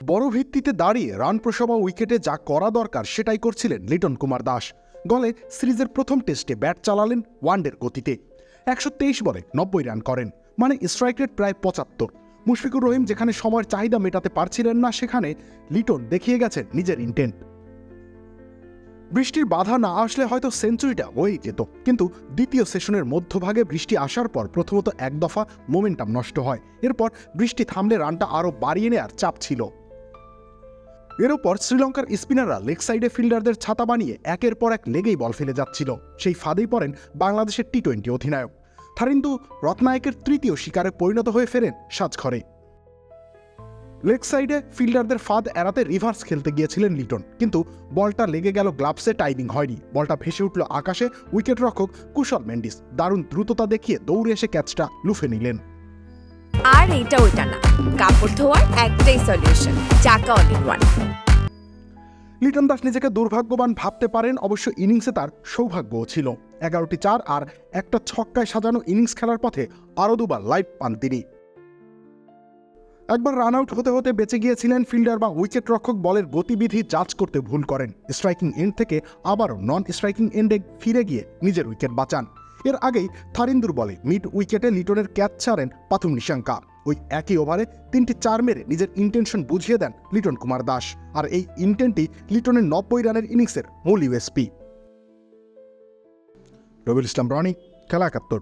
বড় ভিত্তিতে দাঁড়িয়ে রান প্রসবা উইকেটে যা করা দরকার সেটাই করছিলেন লিটন কুমার দাস। গলে সিরিজের প্রথম টেস্টে ব্যাট চালালেন ওয়ানডের গতিতে। একশো তেইশ বলে নব্বই রান করেন মানে স্ট্রাইক রেট প্রায় পঁচাত্তর। মুশফিকুর রহিম যেখানে সময়ের চাহিদা মেটাতে পারছিলেন না, সেখানে লিটন দেখিয়ে গেছেন নিজের ইন্টেন্ট বৃষ্টির বাধা না আসলে হয়তো সেঞ্চুরিটা হয়েই যেত, কিন্তু দ্বিতীয় সেশনের মধ্যভাগে বৃষ্টি আসার পর প্রথমত এক দফা মোমেন্টাম নষ্ট হয়। এরপর বৃষ্টি থামলে রানটা আরও বাড়িয়ে নেওয়ার চাপ ছিল। এর ওপর শ্রীলঙ্কার স্পিনাররা লেগ সাইডে ফিল্ডারদের ছাতা বানিয়ে একের পর এক লেগেই বল ফেলে যাচ্ছিল। সেই ফাঁদেই পড়েন বাংলাদেশের টি টোয়েন্টি অধিনায়ক। থারিন্দু রত্নায়কের তৃতীয় শিকারে পরিণত হয়ে ফেরেন সাজঘরে। লেগ সাইডে ফিল্ডারদের ফাঁদ এড়াতে রিভার্স খেলতে গিয়েছিলেন লিটন, কিন্তু বলটা লেগে গেল গ্লাভসে, টাইমিং হয়নি। বলটা ভেসে উঠল আকাশে উইকেট রক্ষক কুশল মেন্ডিস। দারুণ দ্রুততা দেখিয়ে দৌড়ে এসে ক্যাচটা লুফে নিলেন। আর এটা না। কাপড় ধোয়ার একটাই সলিউশন চাকা all in one Liton Das নিজেকে দুর্ভাগ্যবান ভাবতে পারেন, অবশ্য ইনিংসে তার সৌভাগ্যও ছিল। এগারোটি চার আর একটা ছক্কায় সাজানো ইনিংস খেলার পথে আরও দুবার লাইভ পান তিনি। একবার রান আউট হতে হতে বেঁচে গিয়েছিলেন ফিল্ডার বা উইকেট রক্ষক বলের গতিবিধি যাচ করতে ভুল করেন। স্ট্রাইকিং এন্ড থেকে আবারও নন স্ট্রাইকিং এন্ডে ফিরে গিয়ে নিজের উইকেট বাঁচান। এর আগেই থারিন্দুর বলে মিড উইকেটে লিটনের ক্যাচ ছাড়েন পাথুম নিশাঙ্কা। ওই একই ওভারে তিনটি চার মেরে নিজের ইন্টেনশন বুঝিয়ে দেন লিটন কুমার দাস। আর এই ইন্টেন্টই লিটনের নব্বই রানের ইনিংসের মূল ইউএসপি। রবিউল ইসলাম রনি, খেলা একাত্তর।